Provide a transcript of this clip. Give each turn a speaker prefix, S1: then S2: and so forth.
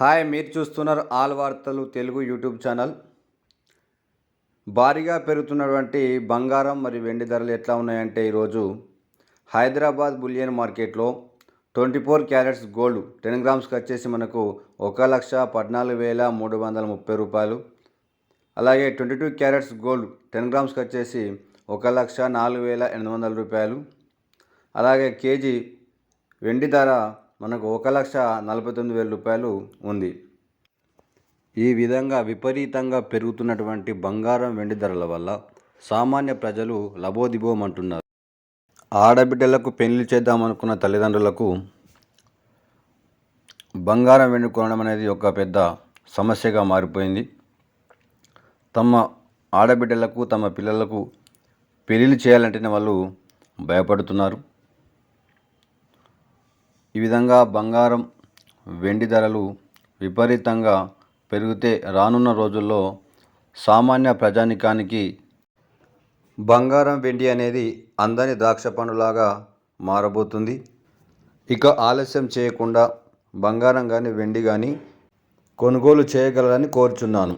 S1: Hi మీరు చూస్తున్నారు all వార్తలు తెలుగు యూట్యూబ్ ఛానల్. భారీగా పెరుగుతున్నటువంటి బంగారం మరియు వెండి ధరలు ఎట్లా ఉన్నాయంటే ఈరోజు హైదరాబాద్ బులియన్ మార్కెట్లో twenty four carats gold ten గ్రామ్స్కి వచ్చేసి మనకు ఒక లక్ష పద్నాలుగు వేల మూడు వందల ముప్పై రూపాయలు. అలాగే twenty two carats gold ten గ్రామ్స్కి వచ్చేసి ఒక లక్ష నాలుగు వేల ఎనిమిది వందల రూపాయలు. అలాగే కేజీ వెండి ధర మనకు ఒక లక్ష నలభై తొమ్మిది వేల రూపాయలు ఉంది. ఈ విధంగా విపరీతంగా పెరుగుతున్నటువంటి బంగారం వెండి ధరల వల్ల సామాన్య ప్రజలు లబోదిబోమంటున్నారు. ఆడబిడ్డలకు పెళ్ళి చేద్దామనుకున్న తల్లిదండ్రులకు బంగారం వెండి కొనడం అనేది ఒక పెద్ద సమస్యగా మారిపోయింది. తమ ఆడబిడ్డలకు తమ పిల్లలకు పెళ్ళిళ్ళు చేయాలంటేనే వాళ్ళు భయపడుతున్నారు. ఈ విధంగా బంగారం వెండి ధరలు విపరీతంగా పెరిగితే రానున్న రోజుల్లో సామాన్య ప్రజానికానికి బంగారం వెండి అనేది అందని ద్రాక్ష పండులాగా మారబోతుంది. ఇక ఆలస్యం చేయకుండా బంగారం కానీ వెండి కానీ కొనుగోలు చేయగలరని కోరుచున్నాను.